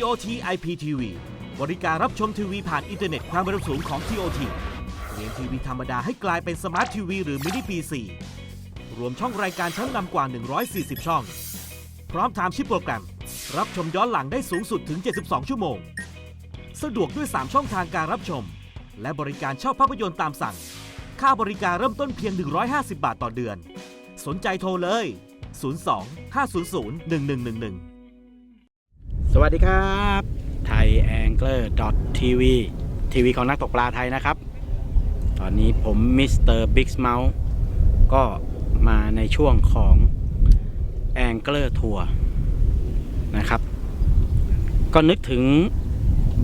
TOT IPTV บริการรับชมทีวีผ่านอินเทอร์เน็ตความเร็วสูงของ TOT เปลี่ยนทีวีธรรมดาให้กลายเป็นสมาร์ททีวีหรือมินิปี4รวมช่องรายการชั้นนำกว่า 140 ช่อง พร้อมไทม์ชิปโปรแกรม รับชมย้อนหลังได้สูงสุดถึง 72 ชั่วโมง สะดวกด้วย 3 ช่องทางการรับชม และบริการเช่าภาพยนตร์ตามสั่ง ค่าบริการเริ่มต้นเพียง 150 บาทต่อเดือน สนใจโทรเลย 02 500 1111 สวัสดีครับไทยแองเกอร์ทีวีทีวีของนักตกปลาไทยนะครับ ตอนนี้ผมมิสเตอร์บิ๊กเมาส์ก็มาในช่วงของแองเกอร์ทัวร์นะครับ ก็นึกถึง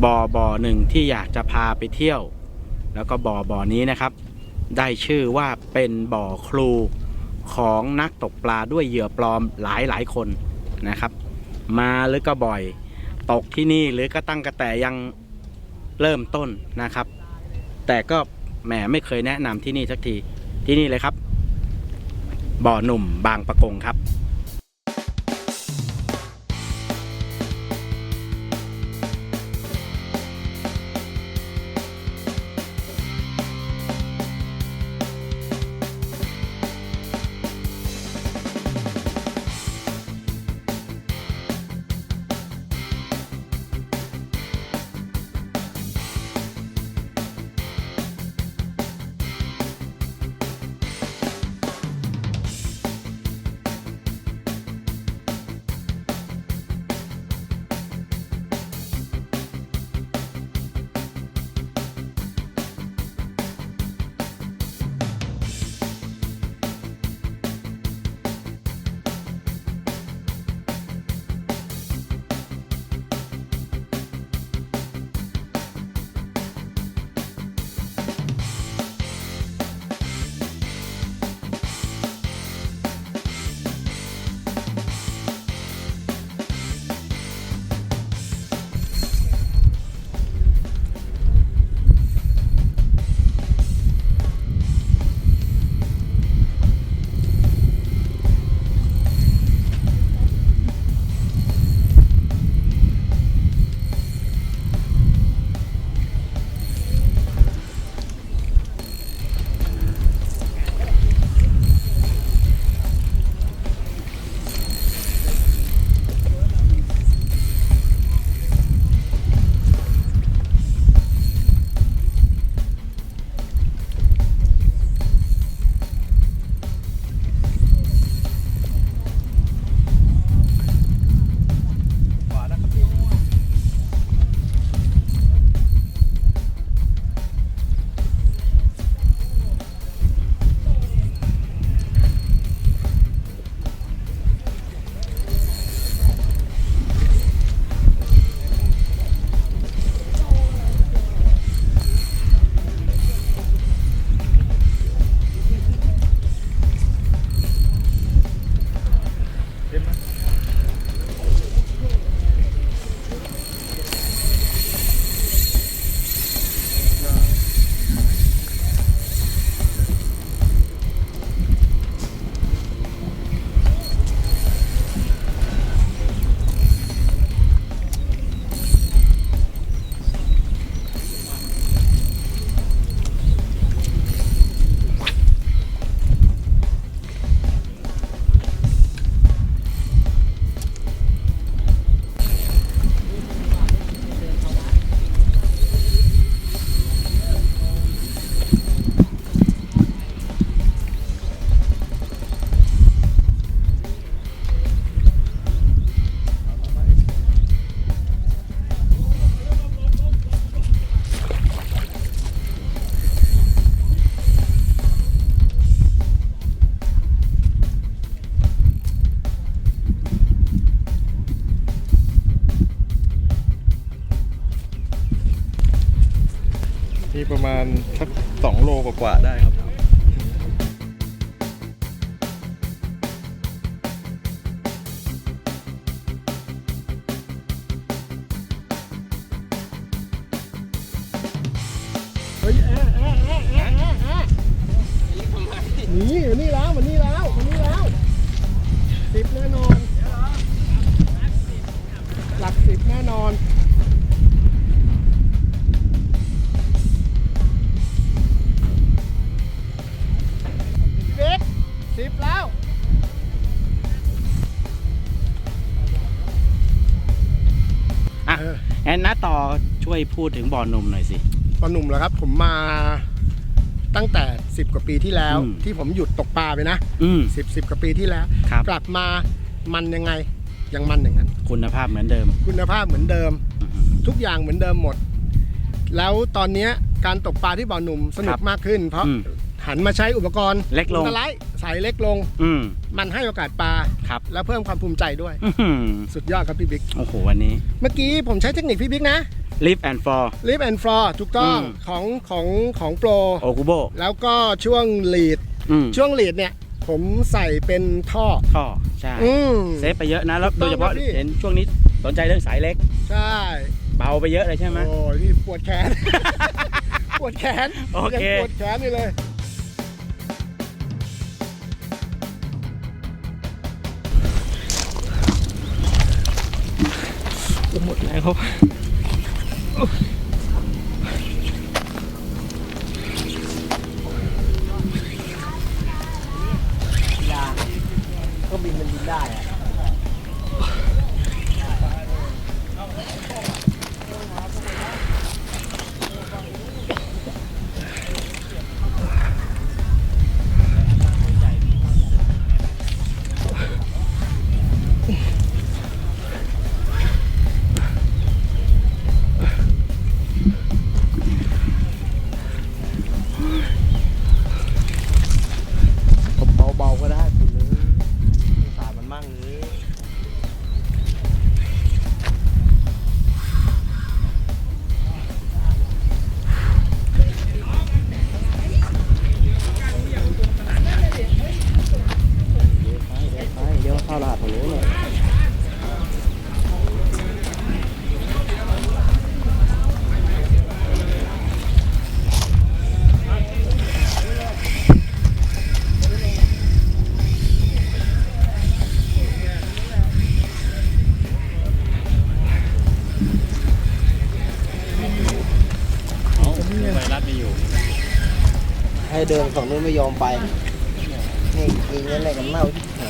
บ่อบ่อหนึ่งที่อยากจะพาไปเที่ยว แล้วก็บ่อบ่อนี้นะครับ ได้ชื่อว่าเป็นบ่อครูของนักตกปลาด้วยเหยื่อปลอมหลายหลายๆคนนะครับ มาหรือก็บ่อย ตกที่นี่หรือก็ตั้งกระแต่ยังเริ่มต้นนะครับ แต่ก็แหมไม่เคยแนะนำที่นี่สักทีที่นี่เลยครับ บ่อหนุ่มบางประกงครับ ที่ประมาณสักสองโลกว่าๆได้ครับเฮ้ยแอะแอะแอะแอะแอะแอะนี่นี่แล้วมันนี่แล้วมันนี่แล้วสิบแน่นอน หลักสิบแน่นอน นน้าต่อช่วยพูดถึงบ่อนุ่มหน่อยสิ ตอนหนุ่มแล้วครับ ผมมาตั้งแต่ 10 กว่าปีที่แล้ว อืม ที่ผมหยุดตกปลาไปนะอืม 10 10กว่าปีที่แล้ว ครับ กลับมามันยังไงยังมันอย่างนั้น คุณภาพเหมือนเดิม คุณภาพเหมือนเดิมอื้อหือทุกอย่างเหมือนเดิมหมด แล้วตอนเนี้ยการตกปลาที่บ่อหนุ่มสนุครักบมากขึ้น เพราะอืม หันมาใช้อุปกรณ์เล็กลงสไลด์สายเล็กลง อืมมันให้โอกาสปลาครับ และเพิ่มความภูมิใจด้วย อื้อหือสุดยอดครับพี่บิ๊ก โอ้โหวันนี้ เมื่อกี้ผมใช้เทคนิคพี่บิ๊กนะ live and for live and floor ถูกต้องอืม ของของของโปร โอคุโบแล้วก็ช่วงลีด อืมช่วงลีดเนี่ย ผมใส่เป็นท่อ ท่อใช่ อืม เซฟไปเยอะนะแล้วถูโดกยต้องเฉพาะครับพี่ เห็นช่วงนี้สนใจเรื่องสายเล็ก ใช่ เบาไปเยอะเลยใช่ไหม โอ้ยนี่ปวดแขน ปวดแขนโอเค ยังปวดแขนอยู่เลย หมดแล้วก็ เดินฝั่งนู้นไม่ยอมไปนี่กินอะไรกันเน่าที่หา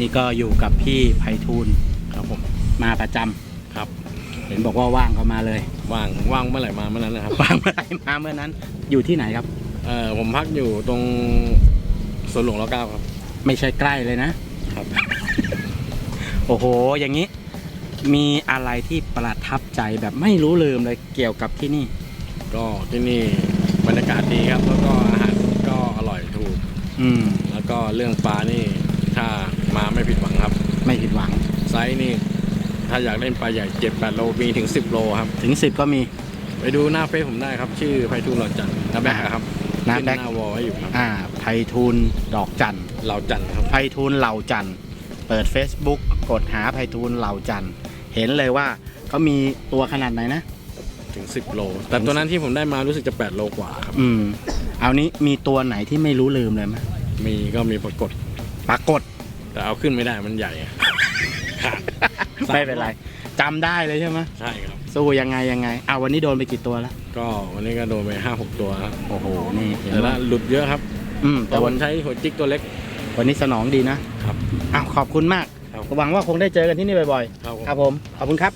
นี่ก็อยู่กับพี่ไพฑูรย์ครับผมมาประจำครับ เห็นบอกว่าว่างก็มาเลย ว่างว่างเมื่อไหร่มาเมื่อนั้นนะครับว่างเมื่อไหร่มาเมื่อนั้น อยู่ที่ไหนครับ เออผมพักอยู่ตรงสวนหลวงรเก้าครับ ไม่ใช่ใกล้เลยนะครับ โอ้โห อย่างนี้ มีอะไรที่ประทับใจแบบไม่รู้ลืมเลยเกี่ยวกับที่นี่ ก็ที่นี่บรรยากาศดีครับ แล้วก็อาหารก็อร่อยถูก อืมแล้ว ก็เรื่องปลานี่ถ้ามาไม่ผิดหวังครับ ไม่ผิดหวัง ไซส์นี่ ถ้าอยากเล่นปลาใหญ่7 8โลมีถึง10โลครับ ถึงสิบก็มี ไปดูหน้าเฟซผมได้ครับ ชื่อไพฑูรย์เหล่าจันทร์หน้าแบกอะครับหน้าขึ้แบ็คหน้าวอลให้อยู่ครับอ่าไพฑูรย์ดอกจันทร์เหล่าจันทร์ครับไพฑูรย์เหล่าจันทร์เปิด Facebook กดหาไพฑูรย์เหล่าจันทร์เห็นเลยว่าเขามีตัวขนาดไหนนะ ถึง10โล แต่ตัวนั้นที่ผมได้มารู้สึกจะ8โลกว่าครับ อืม เอานี้มีตัวไหนที่ไม่รู้ลืมเลยไหม มีก็มีปรากฏ ปรากฏแต่เอาขึ้นไม่ได้มันใหญ่อะขาดไม่เป็นไรจำได้เลยใช่ไหมใช่ครับ สู้ยังไงยังไงเอาวันนี้โดนไปกี่ตัวแล้วก็วันนี้ก็โดนไปห้าหกตัวครับโอ้โหนี่เห็นแต่ว่าละหลุดเยอะครับอืมแต่แต่วัวันนใช้หัวจิกตัวเล็ก วันนี้สนองดีนะครับอ้าวขอบคุณมากครับ หวังว่าคงได้เจอกันที่นี่บ่อยครับๆครับผม ขอบคุณครับ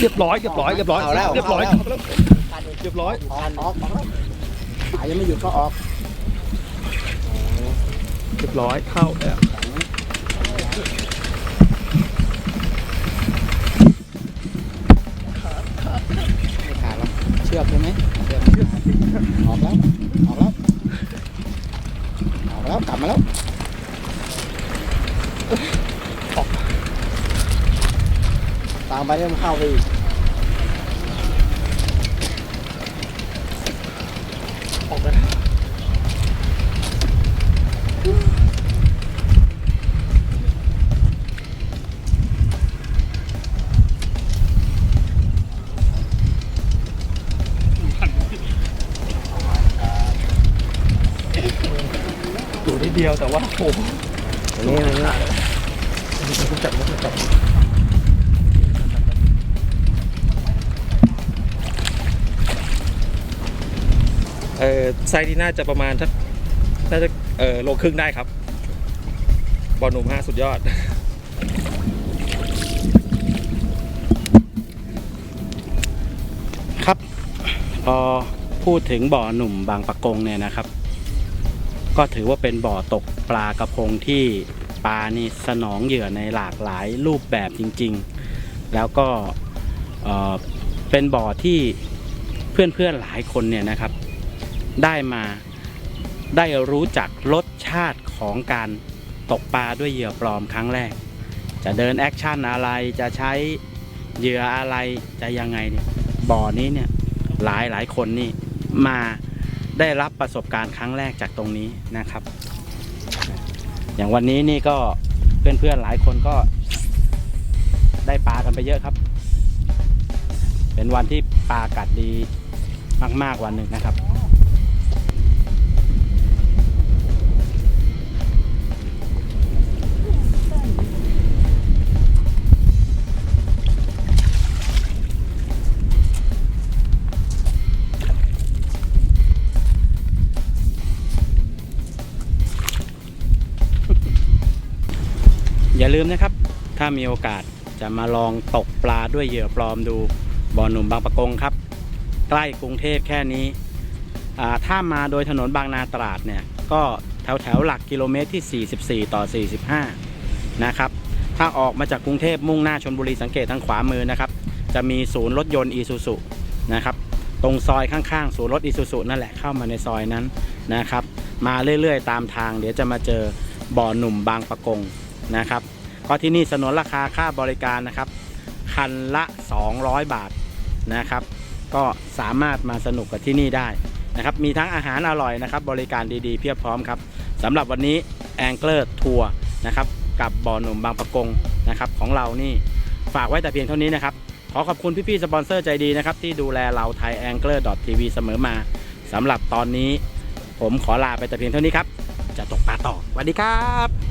เรียบร้อยเรียบร้อยเรียบร้อยเอาแล้ว เรียบร้อยเอาแล้วเรียบร้อย ออกออก สายยังไม่หยุดก็ออกเรียบร้อยเข้าแล้วไม่ขาดหรอกเชือกใช่ไหมเชือกออกแล้วออกแล้วออกแล้วกลับมาแล้วตามไปเริ่มนเข้าไปอีก แต่ว่าโอ้โหตรงนี้ตรงนี้เออไซส์ที่น่าจะประมาณทักน่าจะเออโลครึ่งได้ครับบอลหนุ่มห้าสุดยอด ครับพอพูดถึงบ่อหนุ่มบางปะกงเนี่ยนะครับ ก็ถือว่าเป็นบ่อตกปลากระพงที่ปลานี่สนองเหยื่อในหลากหลายรูปแบบจริงๆ แล้วก็เเป็นบ่อที่เพื่อนๆหลายคนเนี่ยนะครับ ได้มาได้รู้จักรสชาติของการตกปลาด้วยเหยื่อปลอมครั้งแรก จะเดินแอคชั่นอะไรจะใช้เหยื่ออะไรจะยังไงเนี่ยบ่อนี้เนี่ยหลายหลายคนนี่มา ได้รับประสบการณ์ครั้งแรกจากตรงนี้นะครับ อย่างวันนี้นี่ก็เพื่อนๆหลายคนก็ได้ปลากันไปเยอะครับ เป็นวันที่ปลากัดดีมากๆวันหนึ่งนะครับ อย่าลืมนะครับ ถ้ามีโอกาสจะมาลองตกปลาด้วยเหยื่อปลอมดูบ่อหนุ่มบางปะกงครับ ใกล้กรุงเทพแค่นี้ ถ้ามาโดยถนนบางนาตราดเนี่ย ก็แถวแถวหลักกิโลเมตรที่ 44 ต่อ 45 นะครับ ถ้าออกมาจากกรุงเทพมุ่งหน้าชนบุรีสังเกตทางขวามือนะครับ จะมีศูนย์รถยนต์อีซูซุนะครับตรงซอยข้างๆ ศูนย์รถอีซูซุนั่นแหละเข้ามาในซอยนั้นนะครับ มาเรื่อยๆ ตามทางเดี๋ยวจะมาเจอบ่อหนุ่มบางปะกง นะครับก็ที่นี่สนนราคาค่าบริการนะครับ คันละ 200 บาทนะครับ ก็สามารถมาสนุกกับที่นี่ได้นะครับ มีทั้งอาหารอร่อยนะครับ บริการดีๆ เพียบพร้อมครับสำหรับวันนี้แองเกิลทัวร์นะครับกับบ่อหนุ่มบางปะกงนะครับของเรานี่ฝากไว้แต่เพียงเท่านี้นะครับ ขอขอบคุณพี่ๆสปอนเซอร์ใจดีนะครับ ที่ดูแลเราไทยแองเกิลทีวีเสมอมาสำหรับตอนนี้ ผมขอลาไปแต่เพียงเท่านี้ครับ จะตกปลาต่อสวัสดีครับ